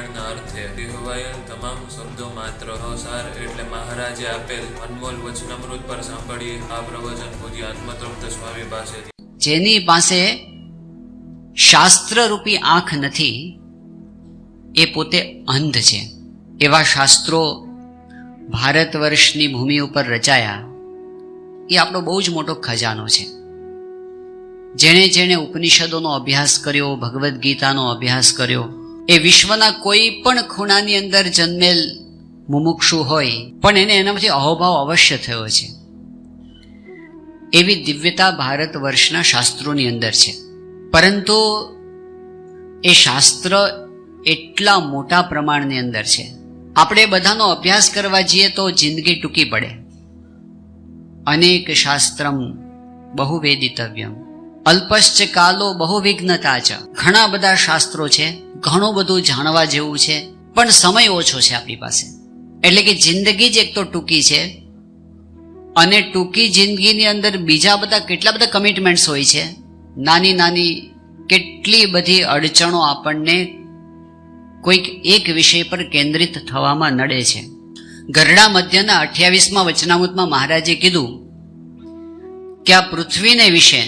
કલ્યાણના અર્થે કહેવાયેલ તમામ શબ્દો માત્ર સાર એટલે મહારાજે આપેલ અનમોલ વચનામૃત પર સાંભળી આ પ્રવચન પૂજ્ય આત્મતૃપ્ત સ્વામી પાસેથી જેની પાસે શાસ્ત્રરૂપી આંખ નથી, એ પોતે અંધ છે. એવા શાસ્ત્રો ભારત વર્ષની ભૂમિ ઉપર રચાયા, એ આપણો બહુ જ મોટો ખજાનો છે. જેણે જેણે ઉપનિષદોનો અભ્યાસ કર્યો, ભગવદ્ ગીતાનો અભ્યાસ કર્યો એ વિશ્વના કોઈ પણ ખૂણાની અંદર જન્મેલ મુમુક્ષુ હોય, પણ એને એનામાંથી અહોભાવ અવશ્ય થયો છે. એવી દિવ્યતા ભારત વર્ષના શાસ્ત્રોની અંદર છે. પરંતુ એ શાસ્ત્ર એટલા મોટા પ્રમાણની અંદર છે. આપણે બધાનો અભ્યાસ કરવા જઈએ તો જિંદગી ટૂંકી પડે. અનેક શાસ્ત્રમ બહુ વેદિતવ્યમ અલ્પશ્ચ કાલો બહુ વિઘ્નતા છે ઘણા બધા શાસ્ત્રો છે. ઘણું બધું જાણવા જેવું છે, પણ સમય ઓછો છે આપણી પાસે. એટલે કે જિંદગી જ એક તો ટૂંકી છે, અને ટૂંકી જિંદગીની અંદર બીજા બધા કેટલા બધા કમિટમેન્ટ્સ હોય છે, નાની નાની કેટલી બધી અડચણો આપણને કોઈક એક વિષય પર કેન્દ્રિત થવામાં નડે છે. ગરડા મધ્યના અઠ્યાવીસમાં વચનામૃતમાં મહારાજે કીધું કે આ પૃથ્વીને વિશે,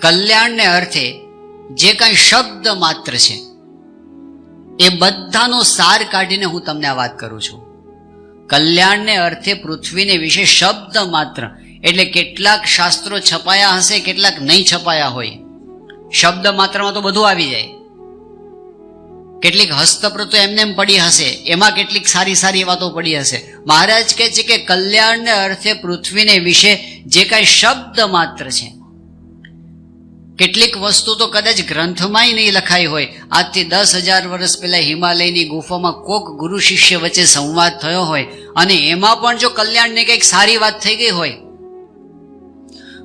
કલ્યાણને અર્થે જે કાંઈ શબ્દ માત્ર છે, એ બધાનો સાર કાઢીને હું તમને આ વાત કરું છું. કલ્યાણને અર્થે પૃથ્વીને વિશે શબ્દ માત્ર, એટલે કેટલાક શાસ્ત્રો છપાયા હશે, કેટલાક નહીં છપાયા હોય. શબ્દ માત્રમાં તો બધું આવી જાય. કેટલીક હસ્તપ્રતો એમને એમ પડી હશે, એમાં કેટલીક સારી સારી વાતો પડી હશે. મહારાજ કહે છે કે કલ્યાણને અર્થે પૃથ્વીને વિશે જે કાંઈ શબ્દ માત્ર છે કેટલીક વસ્તુ તો કદાચ ગ્રંથમાંય નહીં લખાઈ હોય. આજથી દસ હજાર વર્ષ પહેલા હિમાલયની ગુફામાં કોક ગુરુ શિષ્ય વચ્ચે સંવાદ થયો હોય અને એમાં પણ જો કલ્યાણની કંઈક સારી વાત થઈ ગઈ હોય.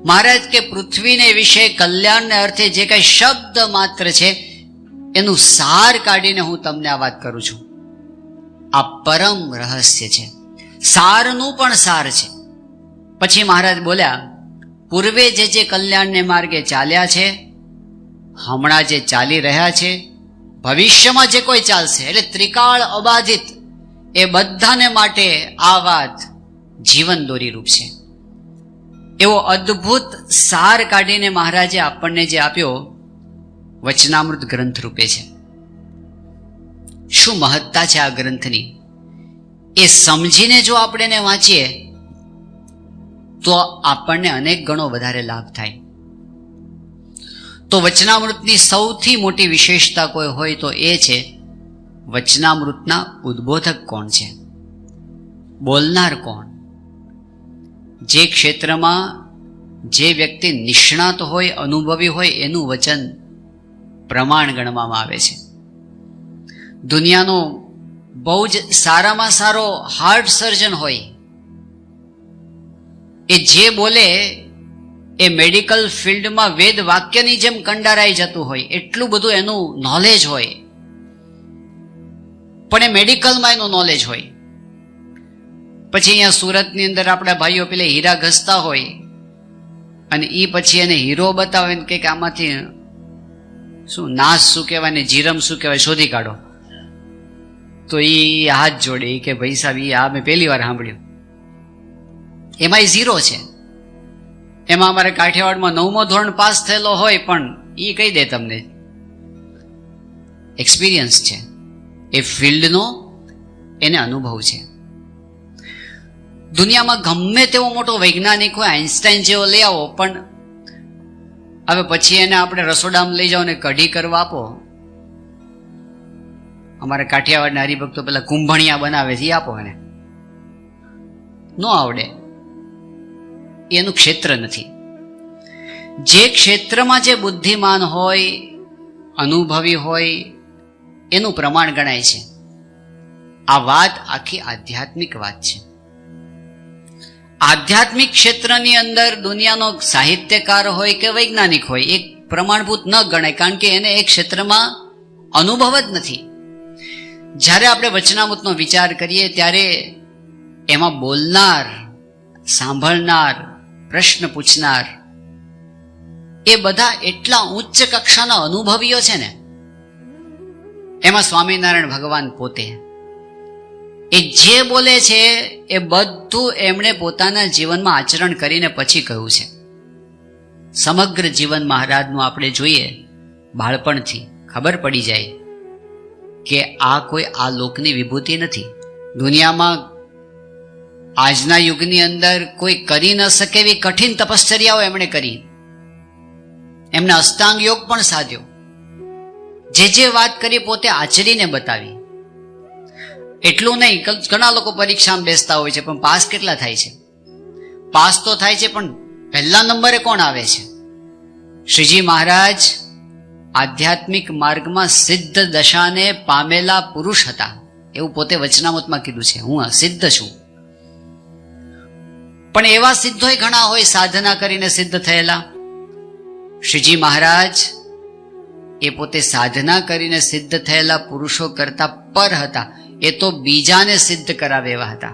મહારાજ કે પૃથ્વીને વિશે કલ્યાણને અર્થે જે કઈ શબ્દ માત્ર છે, એનું સાર કાઢીને હું તમને આ વાત કરું છું. આ પરમ રહસ્ય છે. સારનું પણ સાર છે. પછી મહારાજ બોલ્યા પૂર્વે જે જે કલ્યાણને માર્ગે ચાલ્યા છે, હમણાં જે ચાલી રહ્યા છે, ભવિષ્યમાં જે કોઈ ચાલશે, એટલે ત્રિકાળ અબાધિત, એ બધાને માટે આ વાત જીવન દોરી રૂપ છે. એવો અદ્ભુત સાર કાઢીને મહારાજે આપણને જે આપ્યો, વચનામૃત ગ્રંથ રૂપે છે. શું મહત્તા છે આ ગ્રંથની? એ સમજીને જો આપણે વાંચીએ તો આપણને અનેક ગણો વધારે લાભ થાય. તો વચનામૃતની સૌથી મોટી વિશેષતા કોઈ હોય તો એ છે, વચનામૃતના ઉદ્બોધક કોણ છે? બોલનાર કોણ? જે ક્ષેત્રમાં જે વ્યક્તિ નિષ્ણાત હોય, અનુભવી હોય, એનું વચન પ્રમાણ ગણવામાં આવે છે. દુનિયાનો બહુ જ સારામાં સારો હાર્ટ સર્જન હોય એ જે બોલે એ મેડિકલ ફિલ્ડમાં વેદ વાક્યની જેમ કંડારાઈ જતું હોય, એટલું બધું એનું નોલેજ હોય. પણ એ મેડિકલમાં એનું નોલેજ હોય. પછી અહીંયા સુરતની અંદર આપણા ભાઈઓ પેલે હીરા ઘસતા હોય અને એ પછી એને હીરો બતાવે ને કંઈક આમાંથી, શું નાશ શું કહેવાય ને જીરમ શું કહેવાય શોધી કાઢો. તો એ હાથ જોડે કે ભાઈ સાહેબ એ આ મેં પહેલી વાર સાંભળ્યું. એમાં ઝીરો છે. એમાં અમારે કાઠિયાવાડમાં નવમો ધોરણ પાસ થયેલો હોય પણ એ કહી દે તમને. એક્સપિરિયન્સ છે. એ ફિલ્ડનો એને અનુભવ છે. દુનિયામાં ગમે તેવો મોટો વૈજ્ઞાનિક હોય, આઈન્સ્ટાઈન જેવો લઈ આવો, પણ હવે પછી એને આપણે રસોડામાં લઈ જાઓ ને કઢી કરવા આપો. અમારે કાઠિયાવાડના હરિભક્તો પેલા કુંભણિયા બનાવે છે એ આપો એને. ન આવડે. એનું ક્ષેત્ર નથી. જે ક્ષેત્રમાં જે બુદ્ધિમાન હોય, અનુભવી હોય, એનું પ્રમાણ ગણાય છે. આ વાત આખી આધ્યાત્મિક વાત છે. આધ્યાત્મિક ક્ષેત્રની અંદર દુનિયાનો સાહિત્યકાર હોય કે વૈજ્ઞાનિક હોય, એ પ્રમાણભૂત ન ગણાય, કારણ કે એને એ ક્ષેત્રમાં અનુભવ જ નથી. જ્યારે આપણે વચનામૃતનો વિચાર કરીએ, ત્યારે એમાં બોલનાર, સાંભળનાર પ્રશ્ન પૂછનાર. એ બધા એટલા ઉચ્ચ કક્ષાના અનુભવીઓ છે ને. એમાં સ્વામિનારાયણ ભગવાન પોતે. એ જે બોલે છે, એ બધું એમણે પોતાના જીવનમાં આચરણ કરીને પછી કહ્યું છે. સમગ્ર જીવન મહારાજનું આપણે જોઈએ, બાળપણથી ખબર પડી જાય કે આ કોઈ આ લોકની વિભૂતિ નથી. દુનિયામાં આજના યુગની અંદર કોઈ કરી ન શકે એવી કઠિન તપશ્ચર્યાઓ એમણે કરી. એમને અષ્ટાંગ યોગ પણ સાધ્યો. જે જે વાત કરી પોતે આચરીને બતાવી. એટલું નહીં ઘણા લોકો પરીક્ષામાં બેસતા હોય છે, પણ પાસ કેટલા થાય છે? પાસ તો થાય છે, પણ પહેલા નંબરે કોણ આવે છે? શ્રીજી મહારાજ આધ્યાત્મિક માર્ગમાં સિદ્ધ દશાને પામેલા પુરુષ હતા. એવું પોતે વચનામતમાં કીધું છે. હું સિદ્ધ છું. પણ એવા સિદ્ધોય ઘણા હોય, સાધના કરીને સિદ્ધ થયેલા. શ્રીજી મહારાજ એ પોતે સાધના કરીને સિદ્ધ થયેલા પુરુષો કરતા પર હતા. એ તો બીજાને સિદ્ધ કરાવે એવા હતા.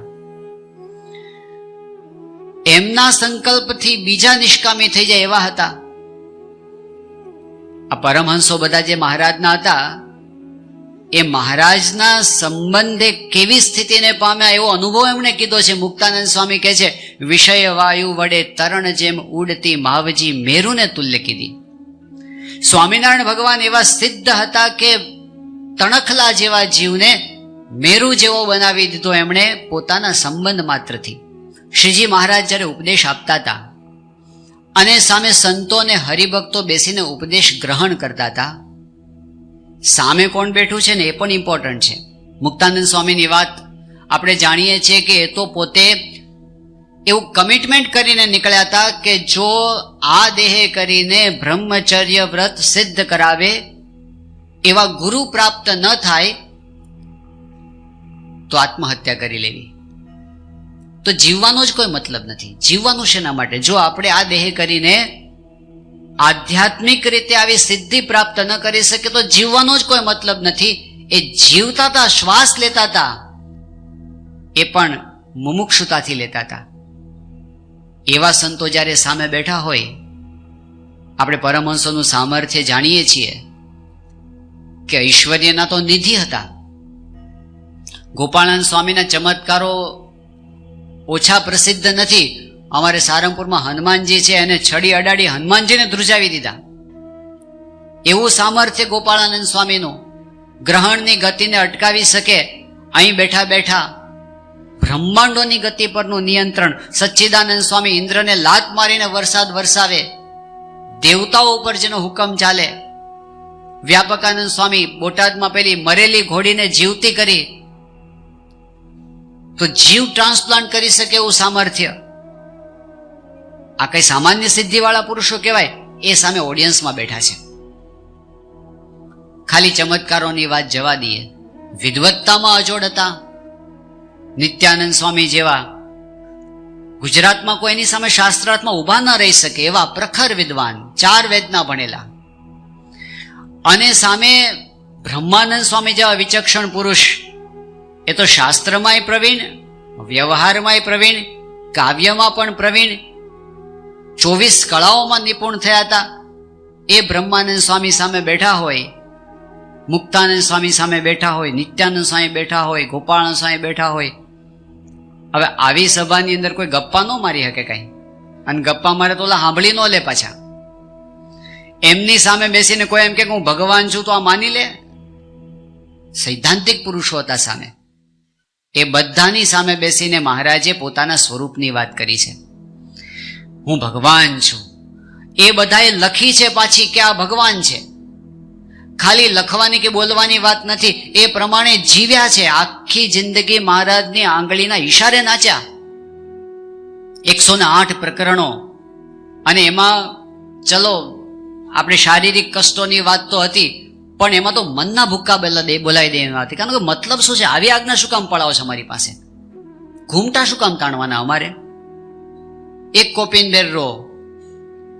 એમના સંકલ્પથી બીજા નિષ્કામી થઈ જાય એવા હતા. આ પરમહંસો બધા જે મહારાજના હતા એ મહારાજના સંબંધે કેવી સ્થિતિને પામ્યા એવો અનુભવ એમણે કીધો છે. મુક્તાનંદ સ્વામી કહે છે, વિષય વાયુ વડે તરણ જેમ ઉડતી માવજી મેરુને તુલ્ય કીધી. સ્વામિનારાયણ ભગવાન એવા સિદ્ધ હતા કે તણખલા જેવા જીવને મેરુ જેવો બનાવી દીધો એમણે પોતાના સંબંધ માત્રથી. શ્રીજી મહારાજ જ્યારે ઉપદેશ આપતા હતા અને સામે સંતો અને હરિભક્તો બેસીને ઉપદેશ ગ્રહણ કરતા હતા સામે કોણ બેઠું છે ને એ પણ ઇમ્પોર્ટન્ટ છે. મુક્તાનંદ સ્વામીની વાત આપણે જાણીએ છીએ કે એ તો પોતે એવું કમિટમેન્ટ કરીને નીકળ્યા હતા કે જો આ દેહે કરીને બ્રહ્મચર્ય વ્રત સિદ્ધ કરાવે, એવા ગુરુ પ્રાપ્ત ન થાય, તો આત્મહત્યા કરી લેવી. તો જીવવાનો જ કોઈ મતલબ નથી. જીવવાનું શેના માટે? જો આપણે આ દેહ કરીને આધ્યાત્મિક રીતે આવી સિદ્ધિ પ્રાપ્ત ન કરી શકે તો જીવવાનો જ કોઈ મતલબ નથી. એ જીવતા હતા શ્વાસ લેતા હતા એ પણ મુમુક્ષુતાથી લેતા હતા એવા સંતો જ્યારે સામે બેઠા હોય, આપણે પરમહંસોનું સામર્થ્ય જાણીએ છીએ કે ઐશ્વર્યના તો નિધિ હતા. ગોપાળાનંદ સ્વામીના ચમત્કારો ઓછા પ્રસિદ્ધ નથી અમારે સારંગપુરમાં હનુમાનજી છે, એને છડી અડાડી હનુમાનજીને ધ્રુજાવી દીધા. એવું સામર્થ્ય ગોપાળાનંદ સ્વામીનું ગ્રહણની ગતિને અટકાવી શકે, અહીં બેઠા બેઠા બ્રહ્માંડોની ગતિ પરનું નિયંત્રણ સચ્ચિદાનંદ સ્વામી ઇન્દ્રને લાત મારીને વરસાદ વરસાવે, દેવતાઓ ઉપર જેનો હુકમ ચાલે. વ્યાપકાનંદ સ્વામી બોટાદમાં પેલી મરેલી ઘોડીને જીવતી કરી, તો જીવ ટ્રાન્સપ્લાન્ટ કરી શકે એવું સામર્થ્ય. આ કઈ સામાન્ય સિદ્ધિવાળા પુરુષો કહેવાય? એ સામે ઓડિયન્સમાં બેઠા છે. ખાલી ચમત્કારોની વાત જવા દઈએ. વિદવત્તામાં અજોડ હતા. નિત્યાનંદ સ્વામી જેવા. ગુજરાતમાં કોઈ એની સામે શાસ્ત્રાર્થમાં ઊભા ન રહી શકે એવા પ્રખર વિદ્વાન, ચાર વેદના ભણેલા. અને સામે બ્રહ્માનંદ સ્વામી જેવા વિચક્ષણ પુરુષ. એ તો શાસ્ત્રમાંય પ્રવીણ, વ્યવહારમાંય પ્રવીણ, કાવ્યમાં પણ પ્રવીણ ચોવીસ કળાઓમાં નિપુણ થયા હતા. એ બ્રહ્માનંદ સ્વામી સામે બેઠા હોય, મુક્તાનંદ સ્વામી સામે બેઠા હોય, નિત્યાનંદ સ્વામી બેઠા હોય, ગોપાળાનંદ સ્વામી બેઠા હોય. હવે આવી સભાની અંદર કોઈ ગપ્પા ન મારી શકે કઈ. અને ગપ્પા મારે તો ઓલા સાંભળી ન લે પાછા. એમની સામે બેસીને કોઈ એમ કે હું ભગવાન છું તો આ માની લે? સૈદ્ધાંતિક પુરુષો હતા સામે. એ બધાની સામે બેસીને મહારાજે પોતાના સ્વરૂપની વાત કરી છે. હું ભગવાન છું. એ બધાએ લખી છે પાછી કે આ ભગવાન છે? ખાલી લખવાની કે બોલવાની વાત નથી, એ પ્રમાણે જીવ્યા છે. આખી જિંદગી મહારાજની આંગળીના ઈશારે નાચ્યા. એકસો ને આઠ પ્રકરણો. અને એમાં, ચલો, આપણે શારીરિક કષ્ટોની વાત તો હતી, પણ એમાં તો મનના ભૂક્કા બોલા દે, બોલાવી દેવા હતી. કારણ કે મતલબ શું છે? આવી આજ્ઞા શું કામ પડાવો છે અમારી પાસે? ઘૂમટા શું કામ તાણવાના અમારે? એક કોપીન રો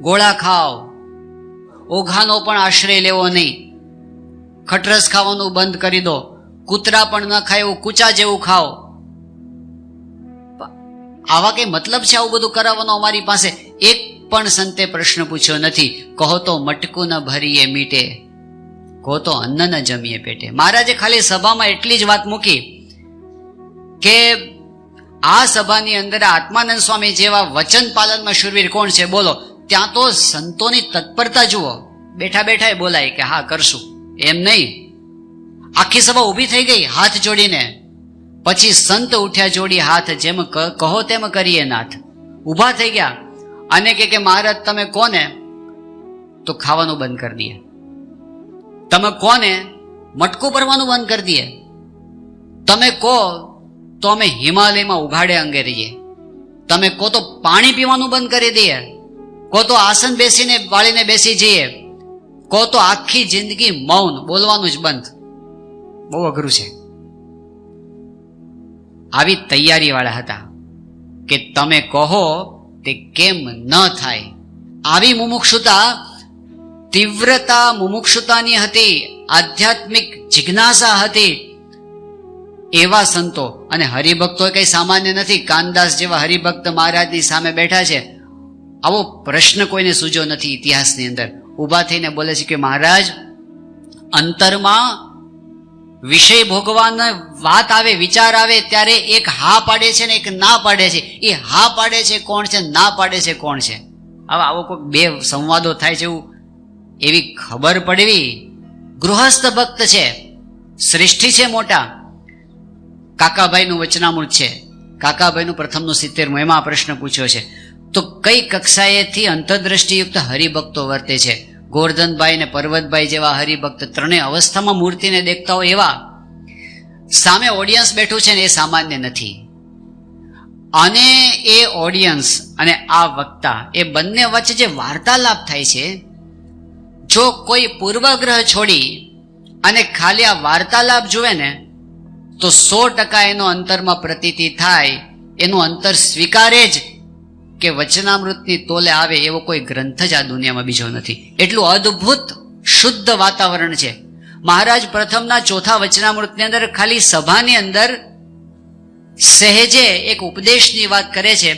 ગોળા ખાઓ. ઓઘાનો પણ આશ્રય લેવો નહીં. ખટરસ ખાવાનું બંધ કરી દો. કૂતરા પણ ન ખાય એવું કૂચા જેવું ખાઓ. આવા કઈ મતલબ છે આવું બધું કરાવવાનો અમારી પાસે? એક પણ સંતે પ્રશ્ન પૂછ્યો નથી. કહો તો મટકું ન ભરીએ મીટે. કહો તો અન્ન ન જમીએ પેટે. મહારાજે ખાલી સભામાં એટલી જ વાત મૂકી કે આ સભાની અંદર આત્માનંદ સ્વામી જેવા વચન પાલનમાં શુરવીર કોણ છે બોલો. ત્યાં તો સંતોની તત્પરતા જુઓ. બેઠા બેઠા એ બોલાય કે હા, કરશું. એમ નહીં. આખી સભા ઊભી થઈ ગઈ, હાથ જોડીને. પછી સંત ઉઠ્યા જોડી હાથ જેમ કહો તેમ કરીએ નાથ. ઊભા થઈ ગયા. અને કે કે મહારાજ, તમે કોને? તો ખાવાનું બંધ કરી દઈએ. તમે કોને? મટકું ભરવાનું બંધ કરી દઈએ. તમે કહો તો અમે હિમાલયમાં ઉઘાડે અંગે રહીએ. તમે કો તો પાણી પીવાનું બંધ કરી દઈએ. કો તો આસન બેસીને, વાળીને બેસી જઈએ. કો તો આખી જિંદગી મૌન, બોલવાનું જ બંધ. બહુ અઘરું છે. આવી તૈયારી વાળા હતા કે તમે કહો તે કેમ ન થાય. આવી મુમુક્ષુતા, તીવ્રતા મુમુક્ષુતાની હતી, આધ્યાત્મિક જિજ્ઞાસા હતી. એવા સંતો અને હરિભક્તો કઈ સામાન્ય નથી. કાનદાસ જેવા હરિભક્ત મહારાજની સામે બેઠા છે. આવો પ્રશ્ન કોઈને સૂજો નથી ઇતિહાસની અંદર. ઊભા થઈને બોલે છે કે મહારાજ, અંતરમાં વિષય ભોગવાના વાત આવે, વિચાર આવે, ત્યારે એક હા પાડે છે ને એક ના પાડે છે. એ હા પાડે છે કોણ છે, ના પાડે છે કોણ છે? હવે આવો કોઈક બે સંવાદો થાય છે એવું એવી ખબર પડવી. ગૃહસ્થ ભક્ત છે, શ્રેષ્ઠી છે મોટા. કાકાભાઈનું વચનામૃત છે. કાકાભાઈનું પ્રથમનું સિત્તેરમું, એમાં આ પ્રશ્ન પૂછ્યો છે. તો કઈ કક્ષાએથી અંતરદ્રષ્ટિયુક્ત હરિભક્તો વર્તે છે? ગોરધનભાઈ ને પર્વતભાઈ જેવા હરિભક્ત ત્રણેય અવસ્થામાં મૂર્તિને દેખતા હોય એવા? સામે ઓડિયન્સ બેઠું છે ને એ સામાન્ય નથી. અને એ ઓડિયન્સ અને આ વક્તા, એ બંને વચ્ચે જે વાર્તાલાપ થાય છે, જો કોઈ પૂર્વગ્રહ છોડી અને ખાલી આ વાર્તાલાપ જુએ ને તો સો ટકા એનો અંતરમાં પ્રતીતિ થાય, એનું અંતર સ્વીકારે જ કે વચનામૃતની તોલે આવે એવો કોઈ ગ્રંથ જ આ દુનિયામાં બીજો નથી. એટલું અદ્ભુત, શુદ્ધ વાતાવરણ છે. મહારાજ પ્રથમના ચોથા વચનામૃતની અંદર ખાલી સભાની અંદર સહેજે એક ઉપદેશની વાત કરે છે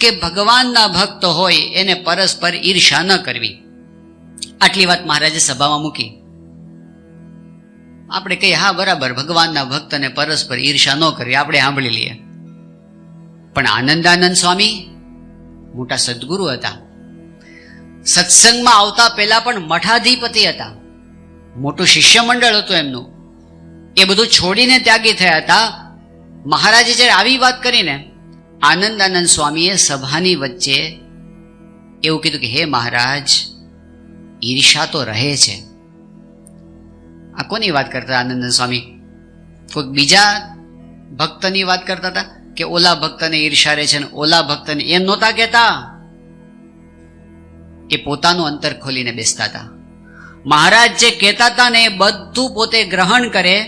કે ભગવાનના ભક્ત હોય એને પરસ્પર ઈર્ષા ન કરવી. આટલી વાત મહારાજે સભામાં મૂકી. આપણે કહીએ, હા, બરાબર, ભગવાનના ભક્તને પરસ્પર ઈર્ષા ન કરીએ, આપણે સાંભળી લઈએ. પણ આનંદાનંદ સ્વામી મોટા સદગુરુ હતા. સત્સંગમાં આવતા પહેલા પણ મઠાધિપતિ હતા. મોટું શિષ્ય મંડળ હતું એમનું. એ બધું છોડીને ત્યાગી થયા હતા. મહારાજે જ્યારે આવી વાત કરીને આનંદાનંદ સ્વામીએ સભાની વચ્ચે એવું કીધું કે, હે મહારાજ ઈર્ષા તો રહે છે. આ કોની વાત કરતા આનંદ સ્વામી? કોઈક બીજા ભક્તની વાત કરતા હતા? કે ઓલા ભક્તને ઈર્ષા રહે છે ને ઓલા ભક્તને એમ નહોતા કહેતા? એ પોતાનું અંતર ખોલીને બેસતા હતા. મહારાજ જે કહેતા હતા ને એ બધું પોતે ગ્રહણ કરે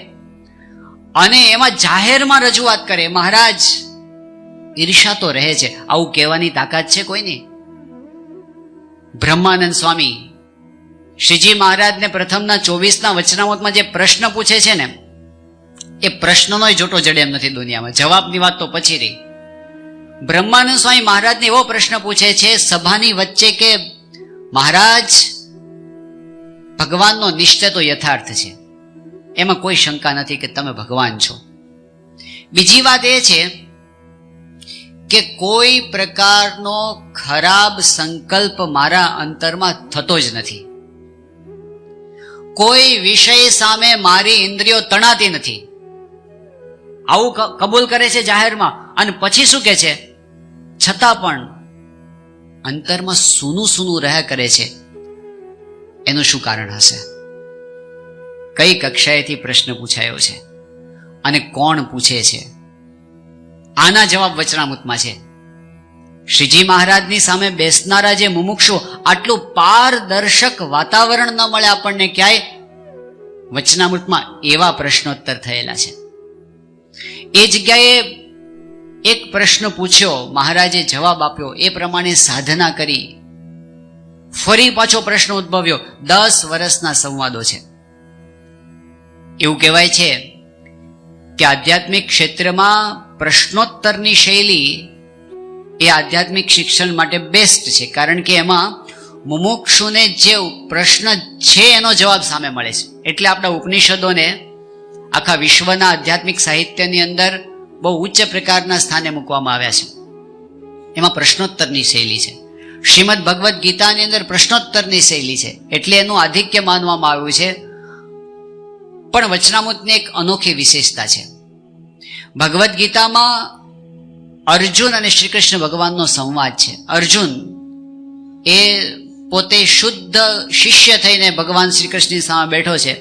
અને એમાં જાહેરમાં રજૂઆત કરે. મહારાજ ઈર્ષા તો રહે છે. આવું કહેવાની તાકાત છે કોઈની? બ્રહ્માનંદ સ્વામી શ્રીજી મહારાજને પ્રથમના ચોવીસના વચનામતમાં જે પ્રશ્ન પૂછે છે ને, એ પ્રશ્નનો જોટો જડે એમ નથી દુનિયામાં. જવાબની વાત તો પછી રહી. બ્રહ્માનંદ સ્વામી મહારાજને એવો પ્રશ્ન પૂછે છે, સભાની વચ્ચે કે મહારાજ, ભગવાનનો નિશ્ચય તો યથાર્થ છે? એમાં કોઈ શંકા નથી કે તમે ભગવાન છો. બીજી વાત એ છે કે કોઈ પ્રકારનો ખરાબ સંકલ્પ મારા અંતરમાં થતો જ નથી. કોઈ વિષય સામે મારી ઇન્દ્રિયો તણાતી નથી. આવું કબૂલ કરે છે જાહેરમાં. અને પછી શું કે છે? છતાં પણ અંતરમાં સૂનું સૂનું રહ્યા કરે છે. એનું શું કારણ હશે? કઈ કક્ષાએથી પ્રશ્ન પૂછાયો છે? અને કોણ પૂછે છે? આના જવાબ વચનામૃતમાં છે. શ્રીજી મહારાજની સામે બેસનારા જે મુમુક્ષુ, આટલું પારદર્શક વાતાવરણ ન મળે આપણને ક્યાંય? વચનામૃતમાં એવા પ્રશ્નોત્તર થયેલા છે. એ જગ્યાએ એક પ્રશ્ન પૂછ્યો, મહારાજે જવાબ આપ્યો, એ પ્રમાણે સાધના કરી. ફરી પાછો પ્રશ્ન ઉદ્ભવ્યો, દસ વર્ષના સંવાદો છે. એવું કહેવાય છે કે આધ્યાત્મિક ક્ષેત્રમાં પ્રશ્નોત્તરની શૈલી એ આધ્યાત્મિક શિક્ષણ માટે બેસ્ટ છે. કારણ કે એમાં મુમુક્ષુને જે પ્રશ્ન છે એનો જવાબ સામે મળે છે. એટલે આપણા ઉપનિષદોને આખા વિશ્વના આધ્યાત્મિક સાહિત્યની અંદર બહુ ઉચ્ચ પ્રકારના સ્થાને મૂકવામાં આવ્યા છે. એમાં પ્રશ્નોત્તરની શૈલી છે. શ્રીમદ ભગવદ્ ગીતાની અંદર પ્રશ્નોત્તરની શૈલી છે. એટલે એનું આધિક્ય માનવામાં આવ્યું છે. પણ વચનામૃતની એક અનોખી વિશેષતા છે. ભગવદ્ ગીતામાં અર્જુન અને શ્રી કૃષ્ણ ભગવાનનો સંવાદ છે. અર્જુન એ પોતે શુદ્ધ શિષ્ય થઈને ભગવાન શ્રી કૃષ્ણની સામે બેઠો છે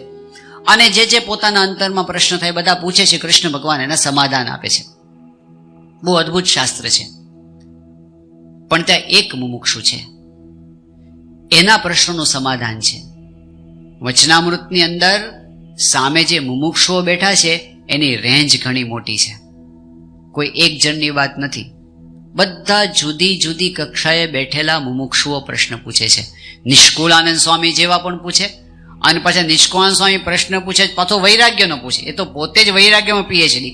અને જે જે પોતાના અંતરમાં પ્રશ્ન થાય બધા પૂછે છે કૃષ્ણ ભગવાન એના સમાધાન આપે છે. બહુ અદ્ભુત શાસ્ત્ર છે. પણ ત્યાં એક મુમુક્ષુ છે. એના પ્રશ્નોનું સમાધાન છે. વચનામૃતની અંદર સામે જે મુમુક્ષુઓ બેઠા છે એની રેન્જ ઘણી મોટી છે. કોઈ એક જણની વાત નથી. બધા જુદી જુદી કક્ષાએ બેઠેલા મુમુક્ષુઓ પ્રશ્ન પૂછે છે. નિષ્કુળાનંદ સ્વામી જેવા પણ પૂછે. અને પાછા નિષ્કુળાનંદ સ્વામી પ્રશ્ન પૂછે પાછો વૈરાગ્યનો પૂછે. એ તો પોતે જ વૈરાગ્યમાં પીએચડી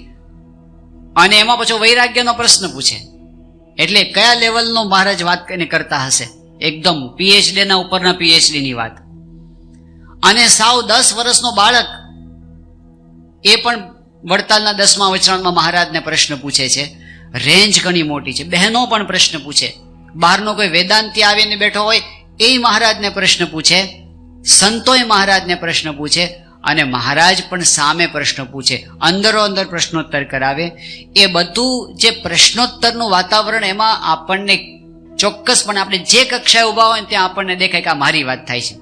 અને એમાં પાછો વૈરાગ્યનો પ્રશ્ન પૂછે. એટલે કયા લેવલનો મહારાજ વાત કરતા હશે? એકદમ પીએચડીના ઉપરના પીએચડીની વાત. અને સાવ દસ વર્ષનો બાળક એ પણ વડતાલના દસમા વચરણમાં મહારાજને પ્રશ્ન પૂછે છે, રેન્જ ઘણી મોટી છે. બહેનો પણ પ્રશ્ન પૂછે, બહારનો કોઈ વેદાંતિ આવીને બેઠો હોય? એ મહારાજને પ્રશ્ન પૂછે, સંતોય મહારાજને પ્રશ્ન પૂછે અને મહારાજ પણ સામે પ્રશ્ન પૂછે. અંદરો અંદર પ્રશ્નોત્તર કરાવે. એ બધું જે પ્રશ્નોત્તરનું વાતાવરણ એમાં આપણને ચોક્કસપણે આપણે જે કક્ષાએ ઊભા હોય ત્યાં આપણને દેખાય કે આ મારી વાત થાય છે.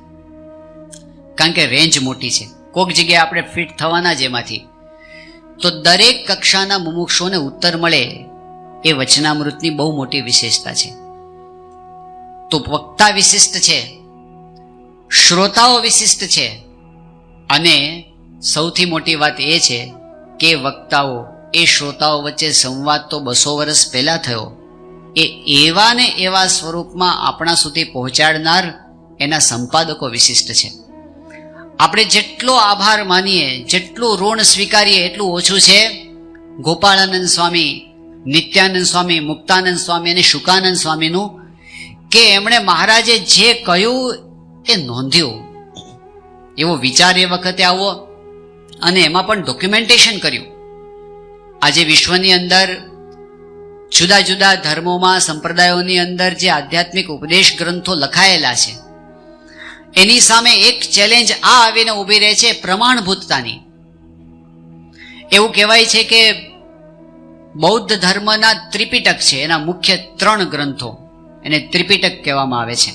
કારણ કે રેન્જ મોટી છે. કોઈક જગ્યાએ આપણે ફિટ થવાના જ એમાંથી. તો દરેક કક્ષાના મુમુક્ષોને ઉત્તર મળે એ વચનામૃતની બહુ મોટી વિશેષતા છે. તો વક્તા વિશિષ્ટ છે, શ્રોતાઓ વિશિષ્ટ છે, અને સૌથી મોટી વાત એ છે કે વક્તાઓ, એ શ્રોતાઓ વચ્ચે સંવાદ તો બસો વર્ષ પહેલા થયો. એ એવા ને એવા સ્વરૂપમાં આપણા સુધી પહોંચાડનાર એના સંપાદકો વિશિષ્ટ છે. આપણે જેટલો આભાર માનીએ, જેટલું ઋણ સ્વીકારીએ, એટલું ઓછું છે. ગોપાળાનંદ સ્વામી, નિત્યાનંદ સ્વામી, મુક્તાનંદ સ્વામી અને શુકાનંદ સ્વામીનું કે એમણે મહારાજે જે કહ્યું એ નોંધ્યું. એવો વિચાર એ વખતે આવો અને એમાં પણ ડોક્યુમેન્ટેશન કર્યું. આજે વિશ્વની અંદર, જુદા જુદા ધર્મોમાં, સંપ્રદાયોની અંદર જે આધ્યાત્મિક ઉપદેશ ગ્રંથો લખાયેલા છે એની સામે એક ચેલેન્જ આ આવીને ઊભી રહે છે પ્રમાણભૂતતાની. એવું કહેવાય છે કે બૌદ્ધ ધર્મના ત્રિપિટક છે, એના મુખ્ય ત્રણ ગ્રંથો, એને ત્રિપિટક કહેવામાં આવે છે.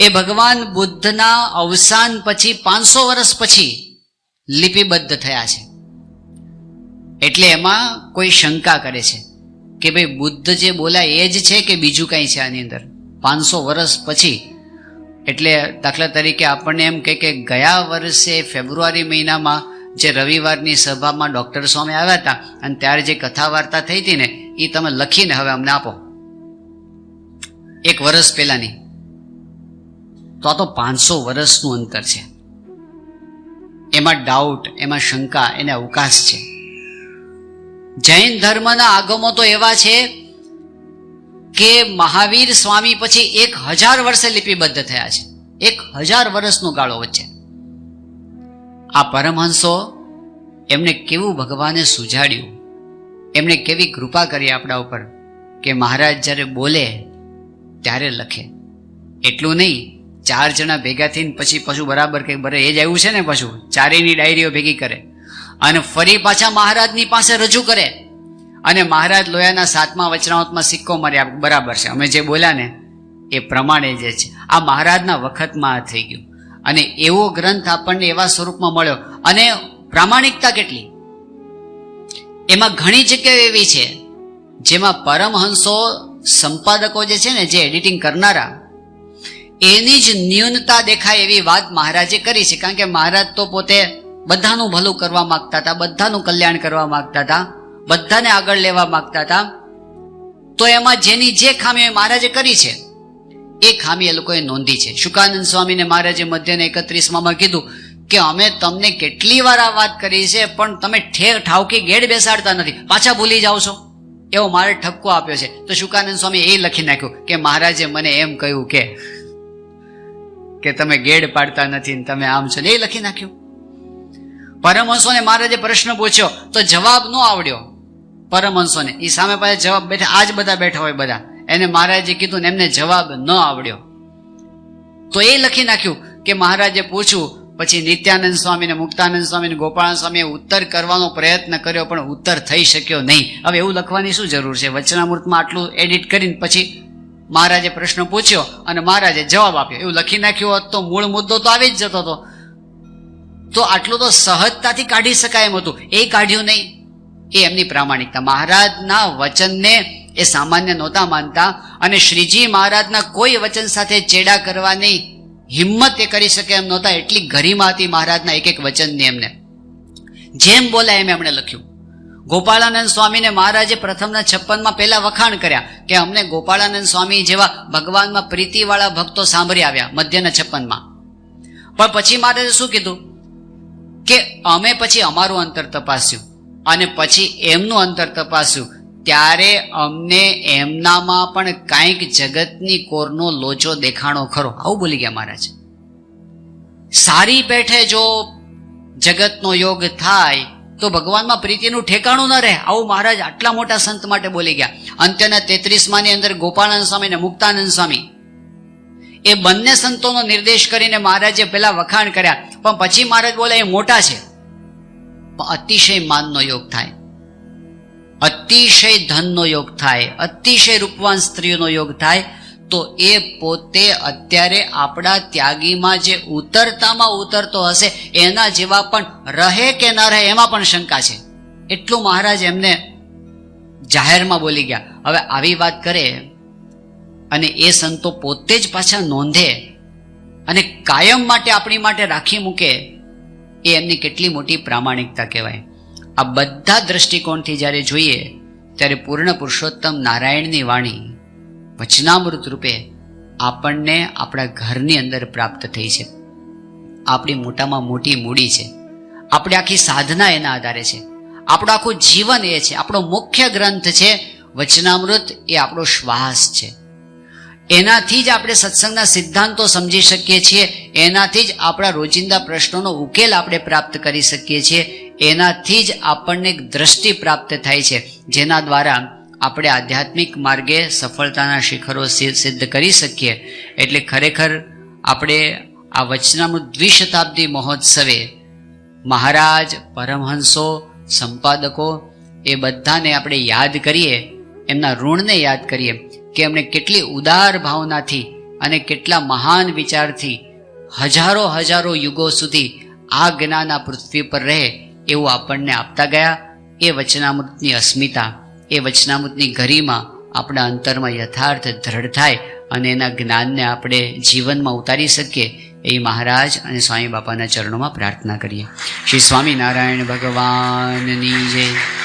એ ભગવાન બુદ્ધના અવસાન પછી પાંચસો વર્ષ પછી લિપિબદ્ધ થયા છે. એટલે એમાં કોઈ શંકા કરે છે કે ભાઈ બુદ્ધ જે બોલાય એ જ છે કે બીજું કંઈ છે આની અંદર? પાંચસો વર્ષ પછી એટલે દાખલા તરીકે આપણને એમ કહે કે ગયા વર્ષે ફેબ્રુઆરી મહિનામાં જે રવિવારની સભામાં ડૉક્ટર સ્વામી આવ્યા હતા અને ત્યારે જે કથા વાર્તા થઈ હતી ને એ તમે લખીને હવે અમને આપો. એક વર્ષ પહેલાની. તો આ તો પાંચસો વર્ષનું અંતર છે. એમાં ડાઉટ એમાં શંકા, એને અવકાશ છે. જૈન ધર્મના આગમો તો એવા છે કે મહાવીર સ્વામી પછી એક હજાર વર્ષે લિપિબદ્ધ થયા છે. એક હજાર વર્ષનો ગાળો વચ્ચે. આ પરમહંસો એમને કેવું ભગવાને સુજાડ્યું? એમને કેવી કૃપા કરી આપણા ઉપર કે મહારાજ જ્યારે બોલે ત્યારે લખે. એટલું નહીં, ચાર જણા ભેગા થઈને પછી પશુ બરાબર કે બરે, એ જ આવ્યું છે ને પશુ? ચારેયની ડાયરીઓ ભેગી કરે. અને ફરી પાછા મહારાજની પાસે રજૂ કરે. અને મહારાજ લોયાના સાતમા વચનાવતમાં સિક્કો માર્યા. બરાબર છે. અમે જે બોલ્યા ને, એ પ્રમાણે જે છે. આ મહારાજના વખતમાં થઈ ગયું. અને એવો ગ્રંથ આપણને એવા સ્વરૂપમાં મળ્યો. અને પ્રામાણિકતા કેટલી? એમાં ઘણી જગ્યાઓ એવી છે, જેમાં પરમહંસો સંપાદકો જે છે ને, જે એડિટિંગ કરનારા, એની જ ન્યૂનતા દેખાય એવી વાત મહારાજે કરી છે. કારણ કે મહારાજ તો પોતે બધાનું ભલું કરવા માંગતા હતા, બધાનું કલ્યાણ કરવા માંગતા હતા. બધાને આગળ લેવા માંગતા હતા. તો એમાં જેની જે ખામી મહારાજે કરી છે, એ ખામી એ લોકોએ નોંધી છે. શુકાનંદ સ્વામીને મહારાજે મધ્યને એકત્રીસમાં કીધું કે અમે તમને કેટલી વાર આ વાત કરી છે, પણ તમે ઠેર ઠાવકી ગેડ બેસાડતા નથી. પાછા ભૂલી જાઓ છો. એવો મારે ઠપકો આપ્યો છે. તો શુકાનંદ સ્વામી એ લખી નાખ્યું કે મહારાજે મને એમ કહ્યું કે કે તમે ગેડ પાડતા નથી ને તમે આમ છો એ લખી નાખ્યું. પરમહંસોને મહારાજે પ્રશ્ન પૂછ્યો, તો જવાબ ન આવડ્યો. પરમહંસોને. એ સામે પાસે જવાબ બેઠા, આજ બધા બેઠા હોય બધા. એને મહારાજે કીધું ને એમને જવાબ ન આવડ્યો. તો એ લખી નાખ્યું કે મહારાજે પૂછ્યું, પછી નિત્યાનંદ સ્વામી ને મુક્તાનંદ સ્વામી ને ગોપાળાનંદ સ્વામીએ ઉત્તર કરવાનો પ્રયત્ન કર્યો, પણ ઉત્તર થઈ શક્યો નહીં. હવે એવું લખવાની શું જરૂર છે? વચનામૃતમાં આટલું એડિટ કરીને પછી મહારાજે પ્રશ્ન પૂછ્યો અને મહારાજે જવાબ આપ્યો. એવું લખી નાખ્યું હોત તો મૂળ મુદ્દો તો આવી જ જતો હતો. તો આટલું તો સહજતાથી કાઢી શકાય એમ હતું. એ કાઢ્યું નહીં. એ એમની પ્રામાણિકતા. મહારાજના વચનને એ સામાન્ય નહોતા માનતા અને શ્રીજી મહારાજના કોઈ વચન સાથે ચેડા કરવાની હિંમત એ કરી શકે એમ નહોતા. એટલી ગરિમા હતી મહારાજના એક એક વચનની એમને. જેમ બોલાય એમ એમણે લખ્યું. ગોપાળાનંદ સ્વામીને મહારાજે પ્રથમના છપ્પનમાં પહેલા વખાણ કર્યા કે અમને ગોપાળાનંદ સ્વામી જેવા ભગવાનમાં પ્રીતિવાળા ભક્તો સાંભળી આવ્યા મધ્યના છપ્પનમાં. પણ પછી મહારાજે શું કીધું? કે અમે પછી અમારું અંતર તપાસ્યું. અને પછી એમનું અંતર તપાસ્યું. ત્યારે અમને એમનામાં પણ કાંઈક જગતની કોરનો લોચો દેખાણો ખરો. આવું બોલી ગયા મહારાજ. સારી પેઠે જો જગતનો યોગ થાય, તો ભગવાનમાં પ્રીતિનું ઠેકાણું ન રહે. આવું મહારાજ આટલા મોટા સંત માટે બોલી ગયા. અંત્યના તેત્રીસમાની અંદર ગોપાળાનંદ સ્વામી અને મુક્તાનંદ સ્વામી. એ બંને સંતોનો નિર્દેશ કરીને મહારાજે પેલા વખાણ કર્યા. પણ પછી મહારાજ બોલે, એ મોટા છે. અતિશય માનનો યોગ થાય. અતિશય ધનનો યોગ થાય, અતિશય રૂપવાન સ્ત્રીઓનો યોગ થાય, તો એ પોતે અત્યારે આપણા ત્યાગીમાં જે ઉતરતામાં ઉતરતો હશે, એના જેવા પણ રહે કે ન રહે એમાં પણ શંકા છે. એટલું મહારાજ એમને જાહેરમાં બોલી ગયા. હવે આવી વાત કરે અને એ સંતો પોતે જ પાછા નોંધે અને કાયમ માટે આપણી માટે રાખી મૂકે એ એમની કેટલી મોટી પ્રામાણિકતા કહેવાય. આ બધા દ્રષ્ટિકોણથી જ્યારે જોઈએ, ત્યારે પૂર્ણ પુરુષોત્તમ નારાયણની વાણી વચનામૃત રૂપે આપણને આપણા ઘરની અંદર પ્રાપ્ત થઈ છે. આપણી મોટામાં મોટી મૂડી છે. આપણી આખી સાધના એના આધારે છે. આપણું આખું જીવન એ છે. આપણો મુખ્ય ગ્રંથ છે વચનામૃત, એ આપણો શ્વાસ છે. એનાથી જ આપણે સત્સંગના સિદ્ધાંતો સમજી શકીએ છીએ, એનાથી જ આપણા રોજિંદા પ્રશ્નોનો ઉકેલ આપણે પ્રાપ્ત કરી શકીએ છીએ, એનાથી જ આપણને એક દ્રષ્ટિ પ્રાપ્ત થાય છે, જેના દ્વારા આપણે આધ્યાત્મિક માર્ગે સફળતાના શિખરો સિદ્ધ કરી શકીએ. એટલે ખરેખર આપણે આ વચનામૃત દ્વિશતાબ્દી મહોત્સવે મહારાજ, પરમહંસો, સંપાદકો એ બધાને આપણે યાદ કરીએ, એમના ઋણને યાદ કરીએ. કે એમણે કેટલી ઉદાર ભાવનાથી અને કેટલા મહાન વિચારથી હજારો હજારો યુગો સુધી આ જ્ઞાન આ પૃથ્વી પર રહે એવું આપણને આપતા ગયા. એ વચનામૃતની અસ્મિતા, એ વચનામૃતની ગરિમા આપણા અંતરમાં યથાર્થ દ્રઢ થાય અને એના જ્ઞાનને આપણે જીવનમાં ઉતારી શકીએ એ મહારાજ અને સ્વામી બાપાના ચરણોમાં પ્રાર્થના કરીએ. શ્રી સ્વામિનારાયણ ભગવાનની જય.